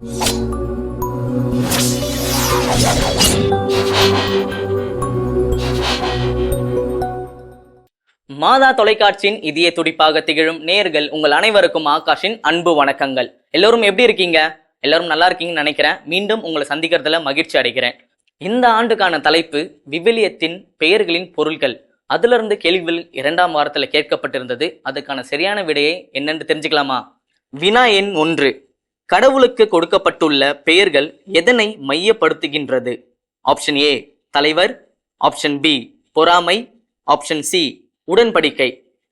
மாதா தொலைக்காட்சியின் இதய துடிப்பாக திகழும் நேர்கள் உங்கள் அனைவருக்கும் ஆகாஷின் அன்பு வணக்கங்கள். எல்லோரும் எப்படி இருக்கீங்க? எல்லாரும் நல்லா இருக்கீங்கன்னு நினைக்கிறேன். மீண்டும் உங்களை சந்திக்கிறதுல மகிழ்ச்சி அடைகிறேன். இந்த ஆண்டுக்கான தலைப்பு விவிலியத்தின் பெயர்களின் பொருள்கள். அதிலிருந்து கேள்விகள் இரண்டாம் வாரத்தில் கேட்கப்பட்டிருந்தது. அதுக்கான சரியான விடையை என்னென்று தெரிஞ்சுக்கலாமா? வினா எண் ஒன்று. கடவுளுக்கு கொடுக்கப்பட்டுள்ள பெயர்கள் எதனை மையப்படுத்துகின்றது? ஆப்ஷன் ஏ தலைவர். ஆப்ஷன் பி பொறாமை. ஆப்ஷன் சி உடன்படிக்கை.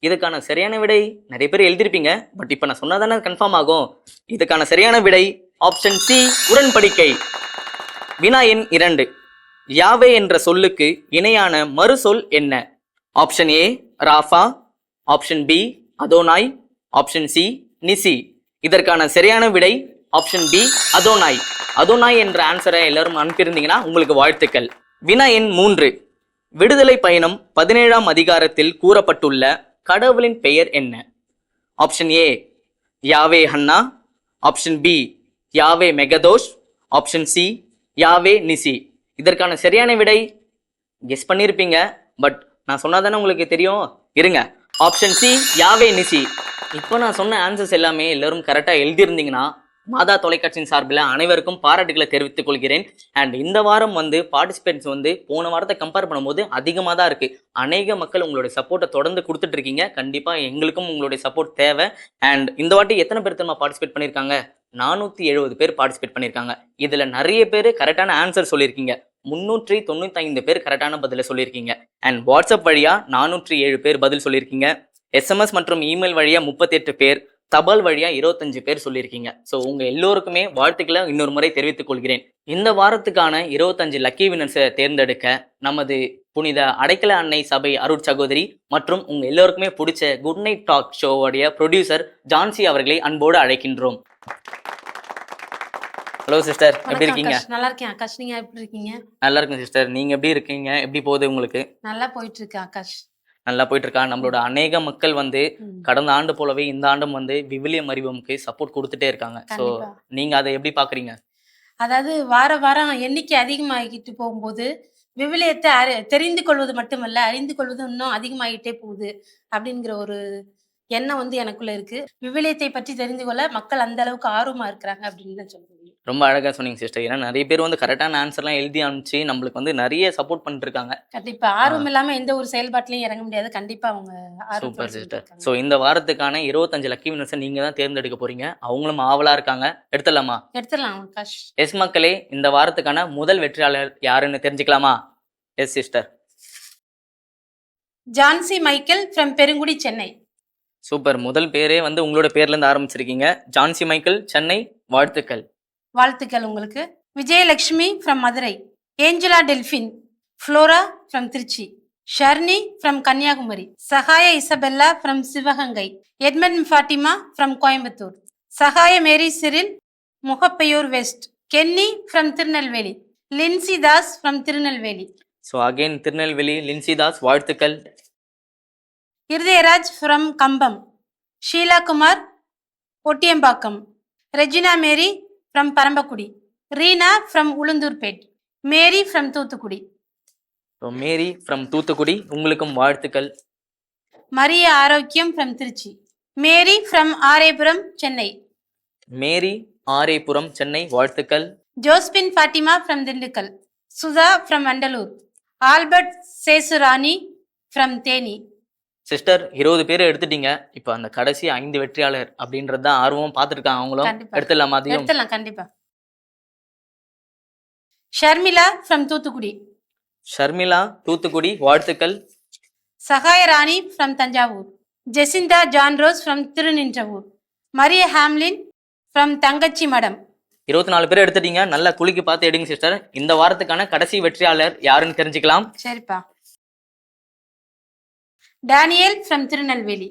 இதுக்கான சரியான விடை நிறைய பேர் எழுதியிருப்பீங்க. பட் இப்போ நான் சொன்னாதானே கன்ஃபார்ம் ஆகும். இதுக்கான சரியான விடை ஆப்ஷன் சி உடன்படிக்கை. வினா எண் இரண்டு. யாவே என்ற சொல்லுக்கு இணையான மறுசொல் என்ன? Option A Rapha. Option B Adonai. Option C Nissi. இதற்கான சரியான விடை ஆப்ஷன் பி அதோனாய் அதோனாய் என்ற ஆன்சரை எல்லாரும் அனுப்பியிருந்தீங்கன்னா உங்களுக்கு வாழ்த்துக்கள். வினா எண் மூன்று. விடுதலை பயணம் பதினேழாம் அதிகாரத்தில் கூறப்பட்டுள்ள கடவுளின் பெயர் என்ன? Option A Yahweh Hanna. Option B Yahweh Mekadesh. Option C Yahweh Nissi. இதற்கான சரியான விடை கெஸ் பண்ணியிருப்பீங்க பட் நான் சொன்னாதானே உங்களுக்கு தெரியும்? இருங்க. ஆப்ஷன் சி யாவே நிசி. இப்போ நான் சொன்ன ஆன்சர்ஸ் எல்லாமே எல்லாரும் கரெக்டாக எழுதியிருந்தீங்கன்னா மாதா தொலைக்காட்சியின் சார்பில் அனைவருக்கும் பாராட்டுகளை தெரிவித்துக் கொள்கிறேன். அண்ட் இந்த வாரம் வந்து பார்ட்டிசிபேட்ஸ் வந்து போன வாரத்தை கம்பேர் பண்ணும்போது அதிகமாக தான் இருக்குது அநேக மக்கள் உங்களுடைய சப்போர்ட்டை தொடர்ந்து கொடுத்துட்டு இருக்கீங்க. கண்டிப்பாக எங்களுக்கும் உங்களுடைய சப்போர்ட் தேவை. அண்ட் இந்த வாட்டி எத்தனை பேர் தெரியுமா பார்ட்டிசிபேட் பண்ணியிருக்காங்க? நானூற்றி எழுபது பேர் பார்ட்டிசிபேட் பண்ணியிருக்காங்க. இதில் நிறைய பேர் கரெக்டான ஆன்சர் சொல்லியிருக்கீங்க. முன்னூற்றி தொண்ணூத்தி ஐந்து பேர் கரெக்டான பதிலை சொல்லியிருக்கீங்க. அண்ட் வாட்ஸ்அப் வழியா நானூற்றி ஏழு பேர் பதில் சொல்லியிருக்கீங்க. எஸ்எம்எஸ் மற்றும் இமெயில் வழியா முப்பத்தெட்டு பேர் தபால் வழியா இருபத்தஞ்சு பேர் சொல்லியிருக்கீங்க. ஸோ உங்க எல்லோருக்குமே வாழ்த்துக்களை இன்னொரு முறை தெரிவித்துக் கொள்கிறேன். இந்த வாரத்துக்கான இருபத்தஞ்சு லக்கி வினர்ஸை தேர்ந்தெடுக்க நமது புனித அடைக்கல அன்னை சபை அருட் சகோதரி மற்றும் உங்க எல்லோருக்குமே பிடிச்ச குட் நைட் டாக் ஷோவுடைய ப்ரொடியூசர் ஜான்சி அவர்களை அன்போடு அழைக்கின்றோம். ஹலோ சிஸ்டர் எப்படி இருக்கீங்க. நல்லா இருக்கேன் ஆகாஷ். நீங்க எப்படி இருக்கீங்க? நல்லா இருக்கும் சிஸ்டர் நீங்க எப்படி இருக்கீங்க? எப்படி போகுது உங்களுக்கு? நல்லா போயிட்டு இருக்கு ஆகாஷ். நல்லா போயிட்டு இருக்கா நம்மளோட அநேக மக்கள் வந்து கடந்த ஆண்டு போலவே இந்த ஆண்டும் வந்து விவிலியம் அறிவமுக்கு சப்போர்ட் கொடுத்துட்டே இருக்காங்க. ஸோ. நீங்க அதை எப்படி பாக்குறீங்க? அதாவது வார வாரம் எண்ணிக்கை அதிகமாகிட்டு போகும்போது விவிலியத்தை அறி தெரிந்து கொள்வது மட்டுமல்ல அறிந்து கொள்வது இன்னும் அதிகமாகிட்டே போகுது அப்படிங்கிற ஒரு எண்ணம் வந்து எனக்குள்ள இருக்கு. விவிலியத்தை பற்றி தெரிந்து கொள்ள மக்கள் அந்த அளவுக்கு ஆர்வமா இருக்கிறாங்க அப்படின்னு தான் சொல்ல முடியும் ரொம்ப அழகா சொன்னீங்க சிஸ்டர் ஏன்னா நிறைய பேர் வந்து கரெக்டான ஆன்சர்லாம் எழுதி அனுப்பிச்சு நம்மளுக்கு வந்து நிறைய சப்போர்ட் பண்ணிட்டு இருக்காங்க கண்டிப்பா. ஆர்வம் இல்லாம எந்த ஒரு செயல்பாட்டிலையும் இறங்க முடியாது. கண்டிப்பா அவங்க சூப்பர் சிஸ்டர். ஸோ இந்த வாரத்துக்கான இருபத்தஞ்சு லக்கி வினர்ஸை நீங்க தான் தேர்ந்தெடுக்க போறீங்க. அவங்களும் ஆவலா இருக்காங்க. எடுத்துடலாமா? எடுத்துடலாம் எஸ் மக்களே இந்த வாரத்துக்கான முதல் வெற்றியாளர் யாருன்னு தெரிஞ்சுக்கலாமா? Yes sister Jhansi Michael from Perungudi Chennai. Super முதல் பேரே வந்து உங்களோட பேர்ல இருந்து ஆரம்பிச்சிருக்கீங்க. ஜான்சி மைக்கேல் சென்னை வாழ்த்துக்கள். வாழ்த்துக்கள் உங்களுக்கு. Vijayalakshmi from Madurai. Angela Delphine Flora from Trichy. Sharni from Kanyakumari. Sagaya Isabella from Sivaganga. Edmund Fatima from Coimbatore. Sagaya Mary Cyril Mugappair west. Kenny from Tirunelveli. Lincy Das from Tirunelveli. So again Tirunelveli Lincydas வாழ்த்துக்கள். Irudayaraj from Cumbum. Sheela Kumar Ottiyambakkam. Regina Mary from Paramakudi Reena from Ulundurpet Mary from Thoothukudi so Mary from Thoothukudi உங்களுக்கும் வாழ்த்துக்கள். Mariya Arokiyam from Trichy Mary from Arepuram Chennai Mary Arepuram Chennai வாழ்த்துக்கள். Josephine Fatima from Dindigul Sudha from Vandalur Albert Sesurani from Theni sister இருபது பேர் எடுத்துட்டீங்க. இப்போ அந்த கடைசி ஐந்து வெற்றியாளர் அப்படின்றது தான் ஆர்வம் பார்த்துருக்காங்க அவங்களும். எடுத்துடலாமா அதையும்? எடுத்துடலாம் கண்டிப்பா. ஷர்மிளா ஃப்ரம் தூத்துக்குடி. ஷர்மிளா தூத்துக்குடி வாழ்த்துக்கள். Sagaya Rani from Thanjavur. Jacintha John Rose from Thirunindravur. Mariya Hamlin from Thangachimadam. இருபத்தி நாலு பேர் எடுத்துட்டீங்க. நல்லா குலுக்கி பார்த்து எடுங்க சிஸ்டர். இந்த வாரத்துக்கான கடைசி வெற்றியாளர் யாருன்னு தெரிஞ்சுக்கலாம். சரிப்பா. Daniel from Tirunelveli.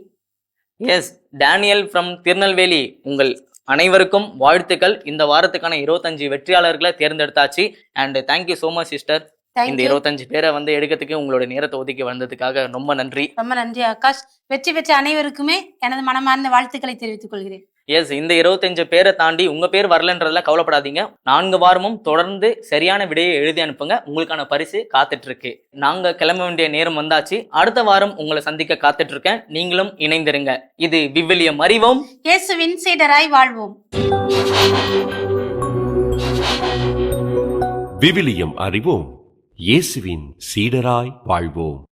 Yes Daniel from Tirunelveli உங்கள் அனைவருக்கும் வாழ்த்துக்கள். இந்த வாரத்துக்கான இருபத்தஞ்சு வெற்றியாளர்களை தேர்ந்தெடுத்தாச்சு. And thank you so much sister இந்த இருபத்தஞ்சு பேரை வந்து எடுக்கிறதுக்கு உங்களோட நேரத்தை ஒதுக்கி வந்ததுக்காக ரொம்ப நன்றி. ரொம்ப நன்றி ஆகாஷ். வெற்றி பெற்ற அனைவருக்குமே எனது மனமார்ந்த வாழ்த்துக்களை தெரிவித்துக் கொள்கிறேன். எஸ் இந்த இருபத்தஞ்சு பேரை தாண்டி உங்க பேர் வரலன்றதுல கவலைப்படாதீங்க. நான்கு வாரமும் தொடர்ந்து சரியான விடையை எழுதி அனுப்புங்க. உங்களுக்கான பரிசு காத்துட்டு இருக்கு நாங்க கிளம்ப வேண்டிய நேரம் வந்தாச்சு. அடுத்த வாரம் உங்களை சந்திக்க காத்துட்டு இருக்கேன் நீங்களும் இணைந்திருங்க. இது விவிலியம். அறிவோம். இயேசுவின் சீடராய் வாழ்வோம். விவிலியம். அறிவோம். இயேசுவின் சீடராய் வாழ்வோம்.